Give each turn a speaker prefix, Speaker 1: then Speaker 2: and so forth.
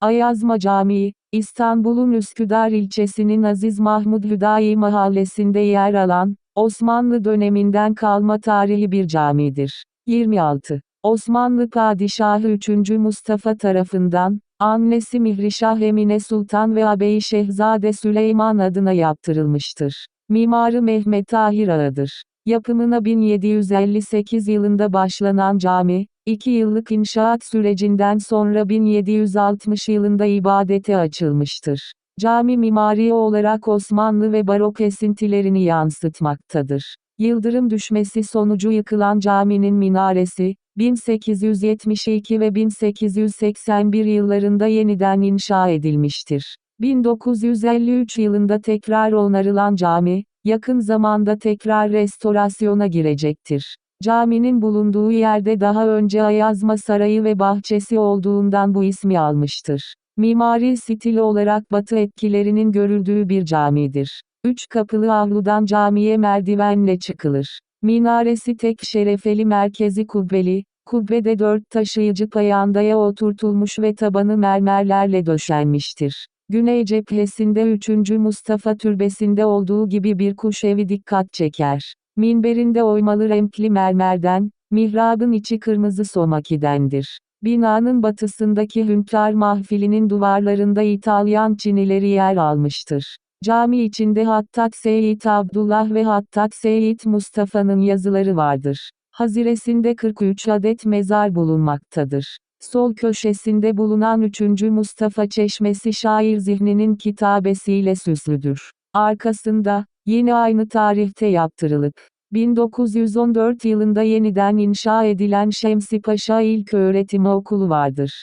Speaker 1: Ayazma Camii, İstanbul'un Üsküdar ilçesinin Aziz Mahmud Hüdayi mahallesinde yer alan, Osmanlı döneminden kalma tarihi bir camidir. 26. Osmanlı Padişahı 3. Mustafa tarafından, annesi Mihrişah Emine Sultan ve ağabeyi Şehzade Süleyman adına yaptırılmıştır. Mimarı Mehmet Tahir Ağa'dır. Yapımına 1758 yılında başlanan cami, 2 yıllık inşaat sürecinden sonra 1760 yılında ibadete açılmıştır. Cami mimari olarak Osmanlı ve barok esintilerini yansıtmaktadır. Yıldırım düşmesi sonucu yıkılan caminin minaresi, 1872 ve 1881 yıllarında yeniden inşa edilmiştir. 1953 yılında tekrar onarılan cami, yakın zamanda tekrar restorasyona girecektir. Caminin bulunduğu yerde daha önce Ayazma Sarayı ve bahçesi olduğundan bu ismi almıştır. Mimari stili olarak batı etkilerinin görüldüğü bir camidir. Üç kapılı avludan camiye merdivenle çıkılır. Minaresi tek şerefeli merkezi kubbeli, kubbede dört taşıyıcı payandaya oturtulmuş ve tabanı mermerlerle döşenmiştir. Güney cephesinde 3. Mustafa Türbesi'nde olduğu gibi bir kuş evi dikkat çeker. Minberinde oymalı renkli mermerden, mihrabın içi kırmızı somakidendir. Binanın batısındaki Hünkar Mahfili'nin duvarlarında İtalyan çinileri yer almıştır. Cami içinde Hattat Seyit Abdullah ve Hattat Seyit Mustafa'nın yazıları vardır. Haziresinde 43 adet mezar bulunmaktadır. Sol köşesinde bulunan 3. Mustafa Çeşmesi şair zihninin kitabesiyle süslüdür. Arkasında, yine aynı tarihte yaptırılıp, 1914 yılında yeniden inşa edilen Şemsi Paşa İlköğretim Okulu vardır.